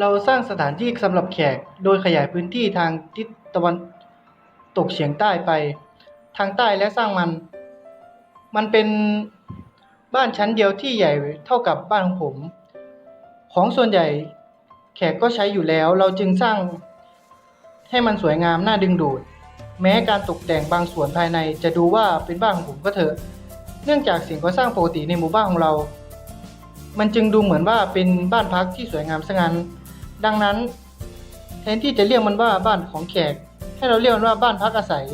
เราสร้างสถานที่สำหรับแขก โดยขยายพื้นที่ทางทิศตะวันตกเฉียงใต้ไป ทางใต้และสร้างมัน มันเป็นบ้านชั้นเดียวที่ใหญ่เท่ากับบ้านของผม ของส่วนใหญ่แขกก็ใช้อยู่แล้ว เราจึงสร้างให้มันสวยงามน่าดึงดูด แม้การตกแต่งบางส่วนภายในจะดูว่าเป็นบ้านของผมก็เถอะ เนื่องจากสิ่งก่อสร้างปกติในหมู่บ้านของเรา มันจึงดูเหมือนว่าเป็นบ้านพักที่สวยงามซะงั้น ดังนั้นแทนที่จะเรียกมันว่าบ้านของแขก ให้เราเรียกมันว่าบ้านพักอาศัย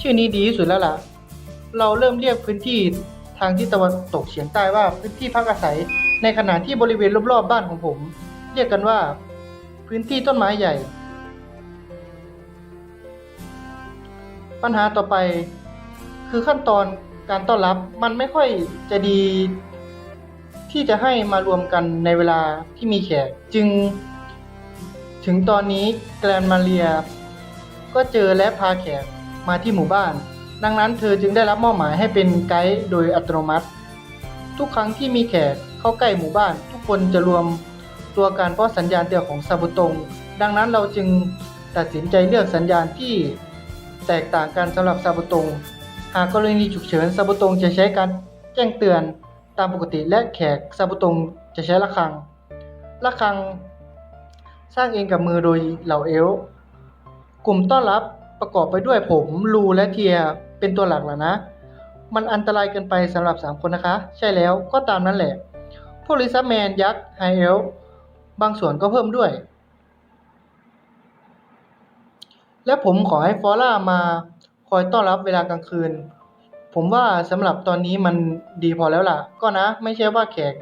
ชื่อนี้ดีที่สุดแล้วล่ะ เราเริ่มเรียกพื้นที่ทางทิศตะวันตกเฉียงใต้ว่าพื้นที่พักอาศัย ในขณะที่บริเวณรอบๆบ้านของผม เรียกกันว่า พื้นที่ต้นไม้ใหญ่ ปัญหาต่อไป คือขั้นตอนการต้อนรับมันไม่ค่อยจะดีที่จะให้มารวมกันในเวลาที่มีแขกจึง ถึงตอนนี้แกรนมาเรีย ก็เจอและพาแขกมาที่หมู่บ้าน ดังนั้นเธอจึงได้รับมอบหมายให้เป็นไกด์โดยอัตโนมัติ ทุกครั้งที่มีแขกเข้าใกล้หมู่บ้าน ทุกคนจะรวมตัวกันเพราะสัญญาณเตือนของซาบุตง ดังนั้นเราจึงตัดสินใจเลือกสัญญาณที่แตกต่างกันสำหรับซาบุตง หากกรณีฉุกเฉินซาบุตงจะใช้การแจ้งเตือนตามปกติและแขกซาบุตงจะใช้ระฆังระฆัง สร้างเองกับมือโดยเหล่าเอลฟ์กลุ่มต้อนรับประกอบไปด้วยผมลูและเทียเป็นตัวหลักแล้วนะ มันอันตรายเกินไปสำหรับ 3 คนนะคะ ใช่แล้วก็ตามนั้นแหละ พวกลิซ่าแมนยักษ์ไฮเอลฟ์บางส่วนก็เพิ่มด้วย และผมขอให้ฟอร่ามาคอยต้อนรับเวลากลางคืน ผมว่าสำหรับตอนนี้มันดีพอแล้วล่ะ ก็นะ ไม่ใช่ว่าแขก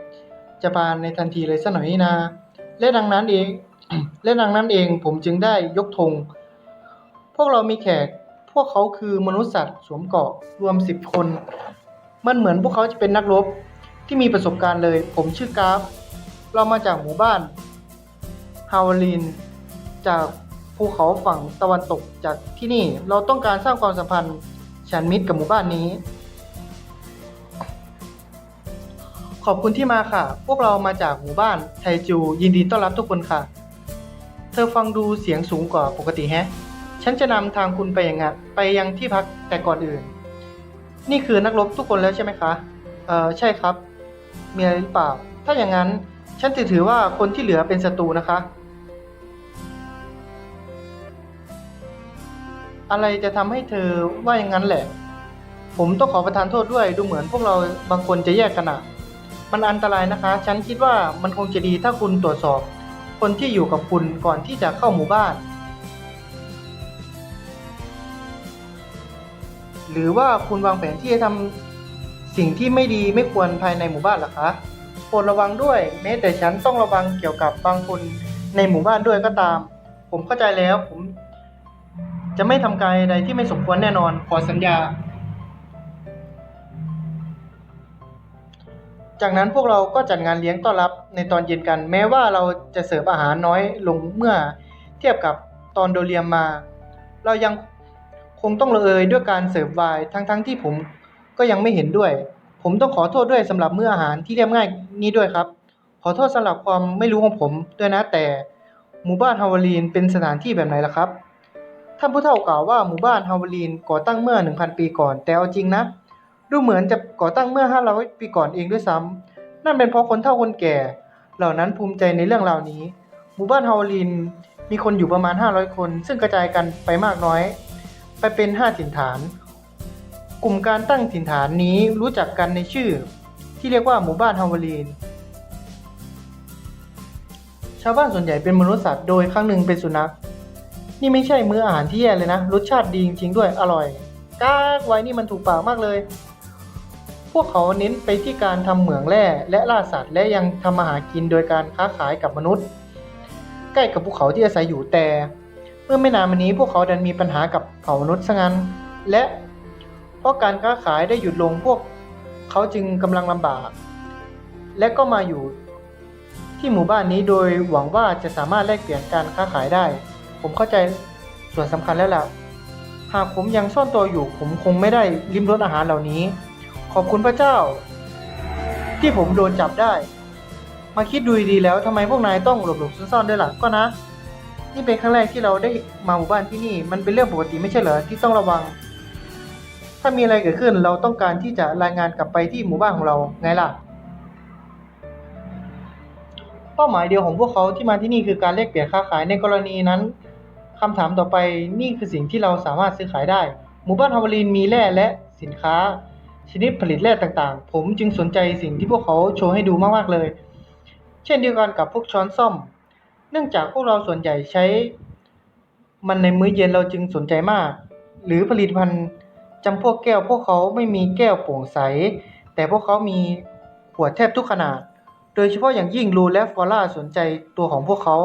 จะมาในทันทีเลยสักหน่อยนี่นะ และดังนั้นเอง และดังนั้นเองผมจึงได้ยกธง พวกเรามีแขก พวกเขาคือมนุษย์สัตว์สวมเกราะรวมสิบคน มันเหมือนพวกเขาจะเป็นนักรบที่มีประสบการณ์เลย ผมชื่อกราฟ เรามาจากหมู่บ้านฮาวาลิน จากภูเขาฝั่งตะวันตกจากที่นี่ เราต้องการสร้างความสัมพันธ์ฉันมิตรกับหมู่บ้านนี้ ขอบคุณที่มาค่ะ พวกเรามาจากหมู่บ้านไทจู ยินดีต้อนรับทุกคนค่ะ เธอฟังดูเสียงสูงกว่าปกติแฮะ ฉันจะนำทางคุณไปยังไงไปยังที่พักแต่ก่อนอื่น นี่คือนักรบทุกคนแล้วใช่ไหมคะ เอ่อใช่ครับ มีอะไรหรือเปล่า ถ้าอย่างนั้นฉันจะถือว่าคนที่เหลือเป็นศัตรูนะคะ อะไรจะทำให้เธอว่าอย่างนั้นแหละ ผมต้องขอประทานโทษด้วย ดูเหมือนพวกเราบางคนจะแยกกันอะมันอันตรายนะคะ ฉันคิดว่ามันคงจะดีถ้าคุณตรวจสอบ คนที่อยู่กับคุณก่อนที่จะเข้าหมู่บ้าน หรือว่าคุณวางแผนที่จะทำสิ่งที่ไม่ดีไม่ควรภายในหมู่บ้านหรอคะโปรดระวังด้วย แม้แต่ฉันต้องระวังเกี่ยวกับบางคนในหมู่บ้านด้วยก็ตาม ผมเข้าใจแล้วผม จะไม่ทำการใดที่ไม่สมควรแน่นอนขอสัญญา จากนั้นพวกเราก็จัดงานเลี้ยงต้อนรับในตอนเย็นกัน แม้ว่าเราจะเสิร์ฟอาหารน้อยลงเมื่อเทียบกับตอนโดเรียมมา เรายังคงต้องละเอยด้วยการเสิร์ฟไวน์ทั้งๆทที่ผมก็ยังไม่เห็นด้วย ผมต้องขอโทษด้วยสำหรับมื้ออาหารที่เรียบง่ายนี้ด้วยครับ ขอโทษสำหรับความไม่รู้ของผมด้วยนะแต่หมู่บ้านฮาวาลีนเป็นสถานที่แบบไหนล่ะครับท่านผู้เฒ่ากล่าวว่าหมู่บ้านฮาวาลีนก่อตั้งเมื่อ 1,000 ปีก่อนแต่เอาจริงนะ ดูเหมือนจะก่อตั้งเมื่อ 500 ปีก่อนเองด้วยซ้ำนั่นเป็นเพราะคนเฒ่าคนแก่ เหล่านั้นภูมิใจในเรื่องราวนี้ หมู่บ้านฮาวลีนมีคนอยู่ประมาณ 500 คน ซึ่งกระจายกันไปมากน้อย ไปเป็น 5 ถิ่นฐาน กลุ่มการตั้งถิ่นฐานนี้รู้จักกันในชื่อ ที่เรียกว่าหมู่บ้านฮาวลีน ชาวบ้านส่วนใหญ่เป็นมนุษย์สัตว์โดยครั้งหนึ่งเป็นสุนัข นี่ไม่ใช่มื้ออาหารที่แย่เลยนะ รสชาติดีจริงๆด้วย อร่อยกากไว้นี่มันถูกปากมากเลย พวกเขาเน้นไปที่การทำเหมืองแร่และล่าสัตว์และยังทำมาหากินโดยการค้าขายกับมนุษย์ ใกล้กับภูเขาที่อาศัยอยู่แต่ เมื่อไม่นานมานี้พวกเขาดันมีปัญหากับเผ่ามนุษย์ซะงั้น และเพราะการค้าขายได้หยุดลงพวกเขาจึงกำลังลำบาก และก็มาอยู่ที่หมู่บ้านนี้โดยหวังว่าจะสามารถแลกเปลี่ยนการค้าขายได้ ผมเข้าใจส่วนสำคัญแล้วล่ะหากผมยังซ่อนตัวอยู่ผมคงไม่ได้ลิ้มรสอาหารเหล่านี้ ขอบคุณพระเจ้า ที่ผมโดนจับได้ มาคิดดูดีแล้วทำไมพวกนายต้องหลบหลบซ่อนๆด้วยล่ะก็นะ นี่เป็นครั้งแรกที่เราได้มาหมู่บ้านที่นี่ มันเป็นเรื่องปกติไม่ใช่เหรอที่ต้องระวัง ถ้ามีอะไรเกิดขึ้นเราต้องการที่จะรายงานกลับไปที่หมู่บ้านของเราไงล่ะเป้าหมายเดียวของพวกเขาที่มาที่นี่คือการแลกเปลี่ยนค้าขายในกรณีนั้นคำถามต่อไปนี่คือสิ่งที่เราสามารถซื้อขายได้ หมู่บ้านฮาวารีนมีแร่และสินค้า ชนิดผลิตแร่ต่างๆ ผมจึงสนใจสิ่งที่พวกเขาโชว์ให้ดูมากๆเลย เช่นเดียวกันกับพวกช้อนซ่อม เนื่องจากพวกเราส่วนใหญ่ใช้ มันในมื้อเย็นเราจึงสนใจมาก หรือผลิตภัณฑ์จำพวกแก้ว พวกเขาไม่มีแก้วโปร่งใส แต่พวกเขามีขวดแทบทุกขนาด โดยเฉพาะอย่างยิ่งลูและฟอร่าสนใจตัวของพวกเขา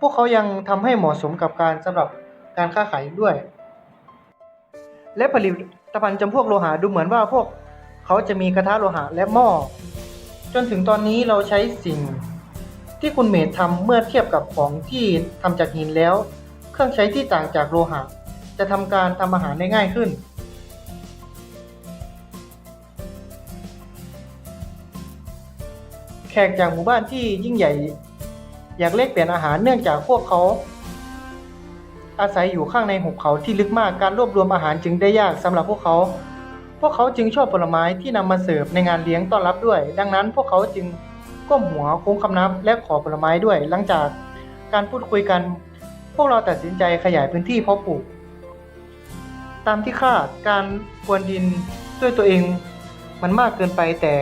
พวกเขายังทำให้เหมาะสมกับการสำหรับการค้าขายด้วย และผลิตภัณฑ์จำพวกโลหะดูเหมือนว่าพวกเขาจะมีกระทะโลหะและหม้อ จนถึงตอนนี้เราใช้สิ่งที่คุณเมดทำเมื่อเทียบกับของที่ทำจากหินแล้ว เครื่องใช้ที่ต่างจากโลหะ จะทำการทำอาหารได้ง่ายขึ้น แขกจากหมู่บ้านที่ยิ่งใหญ่ อยากเลกเปลี่ยนอาหารเนื่องจากพวกเขา อาศัยอยู่ข้างในหุบเขาที่ลึกมากการรวบรวมอาหารจึงได้ยากสำหรับพวกเขา พวกเขาจึงชอบผลไม้ที่นำมาเสิร์ฟในงานเลี้ยงต้อนรับด้วย ดังนั้นพวกเขาจึงก้มหัวโค้งคำนับและขอผลไม้ด้วย หลังจากการพูดคุยกัน พวกเราตัดสินใจขยายพื้นที่เพาะปลูก ตามที่คาดการพรวนดินด้วยตัวเองมันมากเกินไปแต่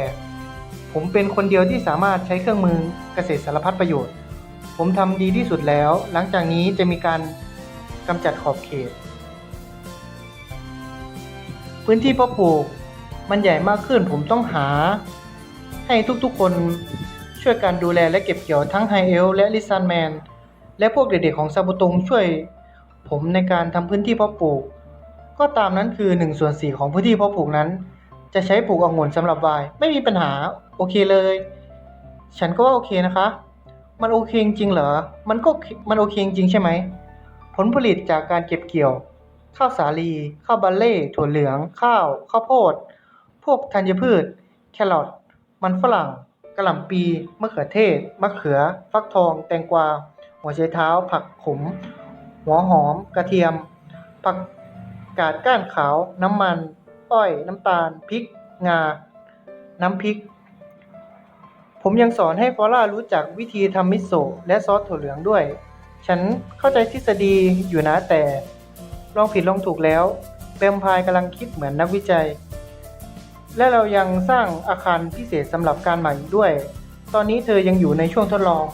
ผมเป็นคนเดียวที่สามารถใช้เครื่องมือเกษตรสารพัดประโยชน์ ผมทำดีที่สุดแล้ว หลังจากนี้จะมีการ กำจัดขอบเขต พื้นที่เพาะปลูกมันใหญ่มากขึ้นผมต้องหา ให้ทุกๆคนช่วยกันดูแลและเก็บเกี่ยวทั้งไฮเอลและลิซันแมน และพวกเด็กๆของซาบุตงช่วย ผมในการทำพื้นที่เพาะปลูก ก็ตามนั้นคือ1ส่วน4ของพื้นที่เพาะปลูกนั้น จะใช้ปลูกองุ่นสำหรับไวน์ไม่มีปัญหาโอเคเลย ฉันก็ว่าโอเคนะคะ มันโอเคจริงเหรอ มันก็มันโอเคจริงใช่ไหม ผลผลิตจากการเก็บเกี่ยว ข้าวสาลี ข้าวบัลเล่ ถั่วเหลือง ข้าว ข้าวโพด พวกธัญพืช แครอท มันฝรั่ง กระหล่ำปี มะเขือเทศ มะเขือ ฟักทอง แตงกวา หัวไชเท้า ผักขม หัวหอม กระเทียม ผักกาดก้านขาว น้ำมัน อ้อย น้ำตาล พริก งา น้ำพริก ผมยังสอนให้ฟอร่ารู้จักวิธีทำมิโซะและซอสถั่วเหลืองด้วย ฉันเข้าใจทฤษฎีอยู่นะแต่ ลองผิดลองถูกแล้วแบมพายกำลังคิดเหมือนนักวิจัย และเรายังสร้างอาคารพิเศษสำหรับการใหม่อีกด้วย ตอนนี้เธอยังอยู่ในช่วงทดลอง